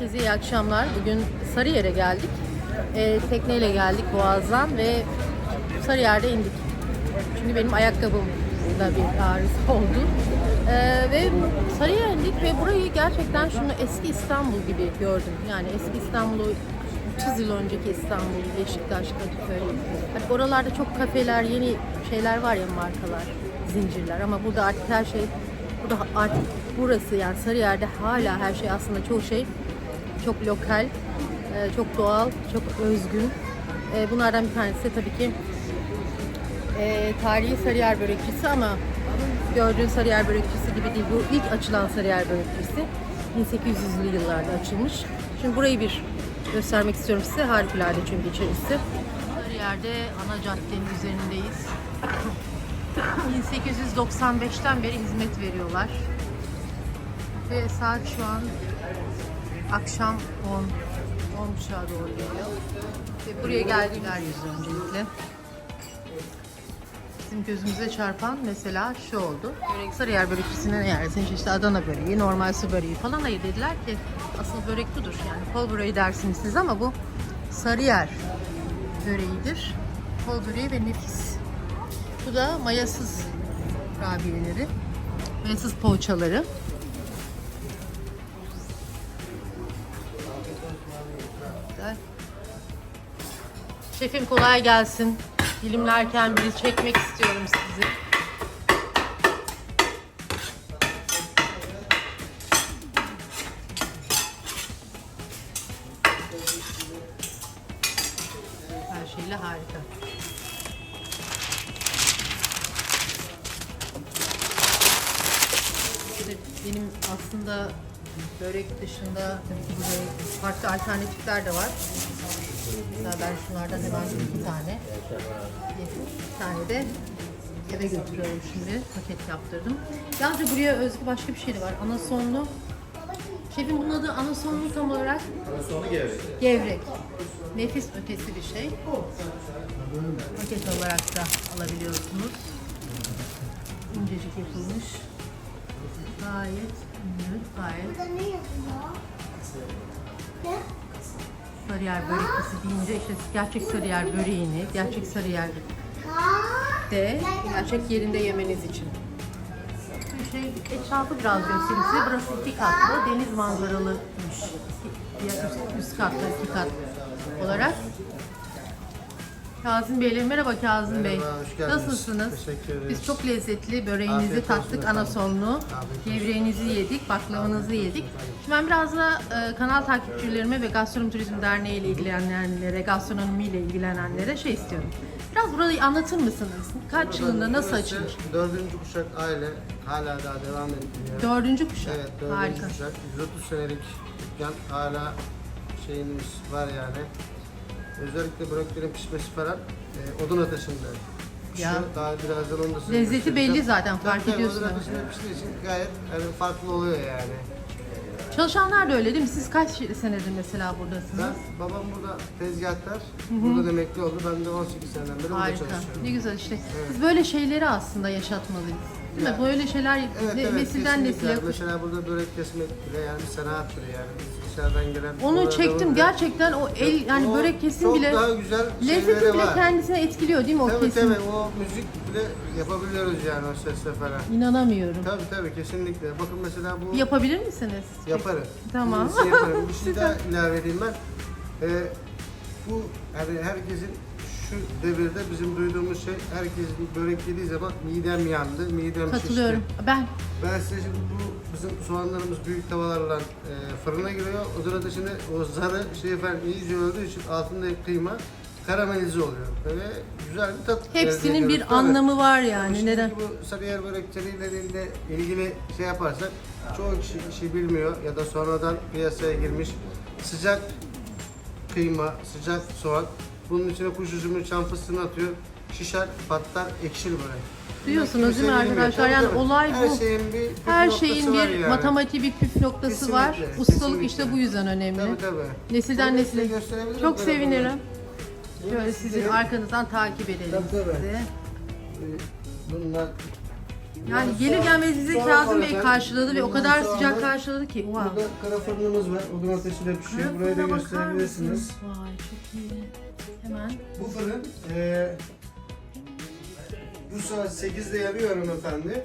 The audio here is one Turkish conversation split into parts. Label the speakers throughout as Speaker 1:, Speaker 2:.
Speaker 1: Herkese iyi akşamlar. Bugün Sarıyer'e geldik. Ee, tekneyle geldik Boğaz'dan ve Sarıyer'de indik. Çünkü benim ayakkabımda bir arıza oldu. Ee, ve Sarıyer'e indik ve burayı gerçekten şunu eski İstanbul gibi gördüm. Yani eski İstanbul'u 30 yıl önceki İstanbul, Beşiktaş, Kadıköy. Hani oralarda çok kafeler, yeni şeyler var ya markalar, zincirler ama burada artık her şey Burada artık burası yani Sarıyer'de hala her şey aslında çoğu şey çok lokal, e, çok doğal, çok özgün. E, Bunlardan bir tanesi de tabii ki e, tarihi Sarıyer börekçisi ama gördüğün Sarıyer börekçisi gibi değil. Bu ilk açılan Sarıyer börekçisi 1800'lü yıllarda açılmış. Şimdi burayı bir göstermek istiyorum size. Harikulade çünkü içerisi. Sarıyer'de ana caddenin üzerindeyiz. 1895'ten beri hizmet veriyorlar. Ve saat şu an akşam 10, 10 buçuğa doğru geliyor. Ve buraya geldiler yüzü öncelikle. Bizim gözümüze çarpan mesela şu oldu. Sarıyer börekçisine ne yersin? İşte Adana böreği, normal su böreği falan. Hayır dediler ki asıl börek budur. Yani kol böreği dersiniz siz ama bu Sarıyer böreğidir. Kol böreği ve nefis. Bu da mayasız kurabiyeleri. Mayasız poğaçaları. Şefim kolay gelsin. Dilimlerken biri çekmek istiyorum sizi. Her şeyle harika. Benim aslında börek dışında farklı alternatifler de var. Mesela ben şunlardan hemen iki tane. Bir tane de eve götürüyorum şimdi. Paket yaptırdım. Yalnızca buraya özgü başka bir şey de var. Anasonlu. Şefim bunun adı anasonlu tam olarak
Speaker 2: Sonu gevrek.
Speaker 1: gevrek. Nefis ötesi bir şey. Paket olarak da alabiliyorsunuz. İncecik yapılmış. Gayet ünlü, gayet
Speaker 3: Burada ne yazıyor? Ne?
Speaker 1: Sarıyer böreklisi deyince işte gerçek Sarıyer böreğini, gerçek Sarıyer de gerçek yerinde yemeniz için. Şey etrafı biraz göstereyim size. Burası iki katlı, deniz manzaralıymış. Üst, üst katta iki kat olarak. Kazım Bey'le merhaba Kazım Bey.
Speaker 2: Merhaba, hoş geldiniz.
Speaker 1: Nasılsınız?
Speaker 2: Teşekkür ederiz.
Speaker 1: Biz çok lezzetli böreğinizi
Speaker 2: Afiyet olsun
Speaker 1: tattık,
Speaker 2: efendim.
Speaker 1: anasonlu, gevreğinizi yedik, baklavanızı yedik. Şimdi ben biraz da e, kanal takipçilerime ve Gastronomi Turizm Derneği ile ilgilenenlere, gastronomiyle ilgilenenlere şey istiyorum. Biraz burayı anlatır mısınız? Kaç yılında nasıl
Speaker 2: Burası
Speaker 1: açılmış?
Speaker 2: Dördüncü kuşak aile hala daha devam ediyor.
Speaker 1: Dördüncü kuşak.
Speaker 2: Evet dördüncü
Speaker 1: Harika.
Speaker 2: kuşak. 130 senelik dükkan hala şeyimiz var yani. Özellikle böreklerin pişmesi falan e, odun ateşinde.
Speaker 1: Ya.
Speaker 2: Şu daha birazdan onu da size
Speaker 1: Lezzeti
Speaker 2: göstereceğim.
Speaker 1: belli zaten, fark
Speaker 2: tabii,
Speaker 1: ediyorsun.
Speaker 2: Odun ateşinde piştiği için gayet yani farklı oluyor yani.
Speaker 1: Çalışanlar da öyle değil mi? Siz kaç senedir mesela buradasınız?
Speaker 2: Ben, babam burada tezgahtar, burada da emekli oldu. Ben de 18 seneden beri burada
Speaker 1: Harika.
Speaker 2: çalışıyorum.
Speaker 1: Ne güzel işte. Biz böyle şeyleri aslında yaşatmalıyız. Değil mi?
Speaker 2: Ya.
Speaker 1: Böyle şeyler
Speaker 2: Evet,
Speaker 1: ne-
Speaker 2: evet,
Speaker 1: nesilden nesile
Speaker 2: Mesela burada börek kesmek bile yani sanattır yani. Dışarıdan gelen...
Speaker 1: Onu çektim gerçekten o el yani
Speaker 2: O
Speaker 1: börek kesim
Speaker 2: çok
Speaker 1: bile
Speaker 2: daha güzel
Speaker 1: lezzeti bile
Speaker 2: var.
Speaker 1: kendisine etkiliyor değil mi o
Speaker 2: Tabii
Speaker 1: kesim?
Speaker 2: tabii o müzik bile yapabiliyoruz yani o sesle falan.
Speaker 1: İnanamıyorum.
Speaker 2: Tabii tabii kesinlikle. Bakın mesela bu
Speaker 1: Yapabilir misiniz?
Speaker 2: yaparım.
Speaker 1: Tamam.
Speaker 2: Şey yaparım. Bir şey daha ilave edeyim ben. Ee, bu yani herkesin şu devirde bizim duyduğumuz şey herkesin börek yediği zaman midem yandı, midem
Speaker 1: Katılıyorum.
Speaker 2: şişti.
Speaker 1: Ben
Speaker 2: Ben size şimdi bu bizim soğanlarımız büyük tavalarla e, fırına giriyor. O sırada şimdi o zarı şey efendim iyice öldüğü için altında kıyma karamelize oluyor. Ve güzel bir tat elde
Speaker 1: hepsinin
Speaker 2: ediyoruz.
Speaker 1: bir
Speaker 2: Tabii.
Speaker 1: anlamı var yani.
Speaker 2: şimdiki
Speaker 1: Neden?
Speaker 2: Bu Sarıyer börekleriyle de ilgili şey yaparsak çoğu kişi, kişi bilmiyor ya da sonradan piyasaya girmiş sıcak kıyma, sıcak soğan bunun içine kuş üzümü, çam fıstığını atıyor. Şişer, patlar, ekşir böyle.
Speaker 1: Duyuyorsunuz değil mi arkadaşlar?
Speaker 2: Tabii,
Speaker 1: Yani
Speaker 2: tabii.
Speaker 1: olay
Speaker 2: Her
Speaker 1: bu.
Speaker 2: şeyin bir püf
Speaker 1: Her şeyin
Speaker 2: var
Speaker 1: bir
Speaker 2: yani.
Speaker 1: matematiği bir püf noktası var.
Speaker 2: Kesinlikle,
Speaker 1: Ustalık
Speaker 2: kesinlikle.
Speaker 1: işte bu yüzden önemli.
Speaker 2: Tabii tabii.
Speaker 1: Nesilden
Speaker 2: size
Speaker 1: nesile. Çok
Speaker 2: böyle
Speaker 1: sevinirim.
Speaker 2: bunu.
Speaker 1: Şöyle sizin arkanızdan takip edelim
Speaker 2: Tabii, tabii.
Speaker 1: sizi.
Speaker 2: Ee, Bunlar
Speaker 1: Yani gelir gelmez bizi Kazım
Speaker 2: var
Speaker 1: Bey karşıladı ve o kadar sıcak karşıladı ki. Wow.
Speaker 2: Burada kara fırınımız var. Odun ateşiyle pişiyor. Burayı da gösterebilirsiniz.
Speaker 1: Vay çok iyi. Hemen.
Speaker 2: Bu fırın eee bu saat 8'de yanıyor hanımefendi.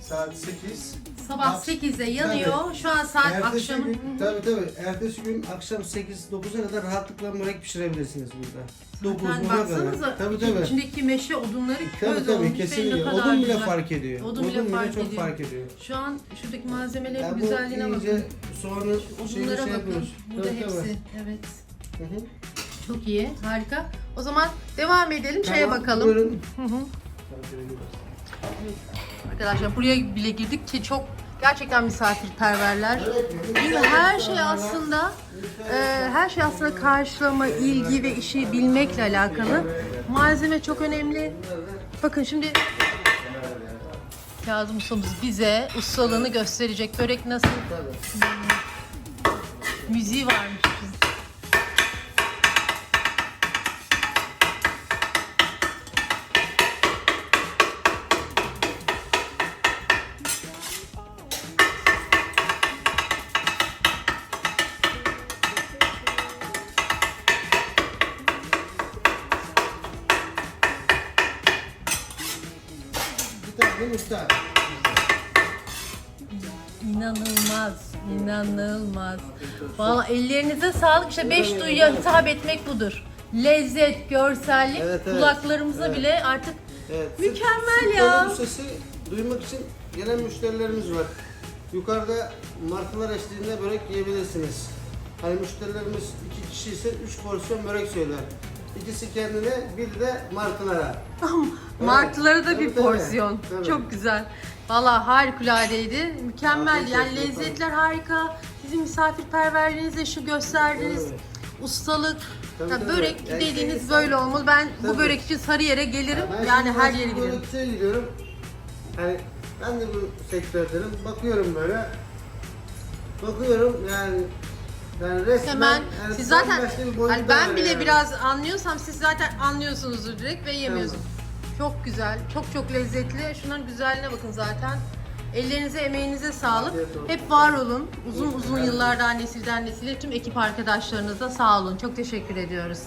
Speaker 2: Saat 8.
Speaker 1: Sabah
Speaker 2: Ak-
Speaker 1: 8'de yanıyor. Şu an saat
Speaker 2: Ertesi
Speaker 1: akşam.
Speaker 2: gün, tabii tabii. Ertesi gün akşam 8-9'a kadar rahatlıkla börek pişirebilirsiniz burada. 9
Speaker 1: Zaten
Speaker 2: 10'a
Speaker 1: baksanıza
Speaker 2: kadar. Tabii tabii.
Speaker 1: içindeki meşe odunları
Speaker 2: Tabii
Speaker 1: köz
Speaker 2: tabii
Speaker 1: olmuş ve
Speaker 2: kesinlikle.
Speaker 1: ne kadar
Speaker 2: Odun bile
Speaker 1: güzel.
Speaker 2: fark ediyor.
Speaker 1: Odun bile fark
Speaker 2: çok
Speaker 1: ediyor.
Speaker 2: fark ediyor.
Speaker 1: Şu an şuradaki malzemelerin
Speaker 2: Yani bu
Speaker 1: güzelliğine
Speaker 2: iyice
Speaker 1: bakın.
Speaker 2: soğanı şeyini
Speaker 1: Odunlara
Speaker 2: şey
Speaker 1: bakın.
Speaker 2: yapıyoruz.
Speaker 1: Burada
Speaker 2: Tabii, tabii.
Speaker 1: hepsi. Evet.
Speaker 2: Hı hı.
Speaker 1: Çok iyi. Harika. O zaman devam edelim. Şeye
Speaker 2: Tamam,
Speaker 1: bakalım.
Speaker 2: Buyurun.
Speaker 1: Hı hı. Arkadaşlar buraya bile girdik ki çok gerçekten misafirperverler. Çünkü her şey aslında e, her şey aslında karşılama, ilgi ve işi bilmekle alakalı. Malzeme çok önemli. Bakın şimdi Kazım ustamız bize ustalığını gösterecek. Börek nasıl? Müziği varmış.
Speaker 2: Bir tane usta.
Speaker 1: İnanılmaz, inanılmaz. Vallahi ellerinize sağlık. İşte beş duyuya hitap etmek budur. Lezzet, görsellik,
Speaker 2: Evet, evet.
Speaker 1: kulaklarımıza
Speaker 2: Evet.
Speaker 1: bile artık
Speaker 2: Evet.
Speaker 1: Mükemmel ya.
Speaker 2: Bu sesi duymak için gelen müşterilerimiz var. Yukarıda martılar eşliğinde börek yiyebilirsiniz. Hani müşterilerimiz iki kişi ise üç porsiyon börek söyler. İkisi kendine, bir de martılara.
Speaker 1: martılara da
Speaker 2: Tabii,
Speaker 1: bir
Speaker 2: tabii.
Speaker 1: porsiyon.
Speaker 2: Tabii.
Speaker 1: Çok güzel. Vallahi harikuladeydi. Mükemmel.
Speaker 2: Afiyet
Speaker 1: Yani
Speaker 2: olsun
Speaker 1: lezzetler harika. Sizin misafirperverliğinizle şu gösterdiğiniz
Speaker 2: Evet.
Speaker 1: ustalık.
Speaker 2: Tabii,
Speaker 1: Ya
Speaker 2: tabii.
Speaker 1: börek
Speaker 2: Yani
Speaker 1: dediğiniz
Speaker 2: şey-
Speaker 1: böyle olmalı. Ben bu
Speaker 2: Tabii.
Speaker 1: börek için Sarıyer'e gelirim.
Speaker 2: Ben
Speaker 1: yani
Speaker 2: şimdi
Speaker 1: her yere giderim.
Speaker 2: börekçiye gidiyorum. Hani ben de bu sektördenim. Bakıyorum böyle. Bakıyorum yani yani resmen
Speaker 1: Hemen
Speaker 2: yani
Speaker 1: siz zaten hani ben bile biraz anlıyorsam siz zaten anlıyorsunuzdur direkt ve yemiyorsunuz. Çok güzel, çok çok lezzetli. Şunların güzelliğine bakın zaten. Ellerinize, emeğinize sağlık. Hep var olun. Uzun uzun yıllardan nesilden nesile tüm ekip arkadaşlarınıza sağ olun. Çok teşekkür ediyoruz.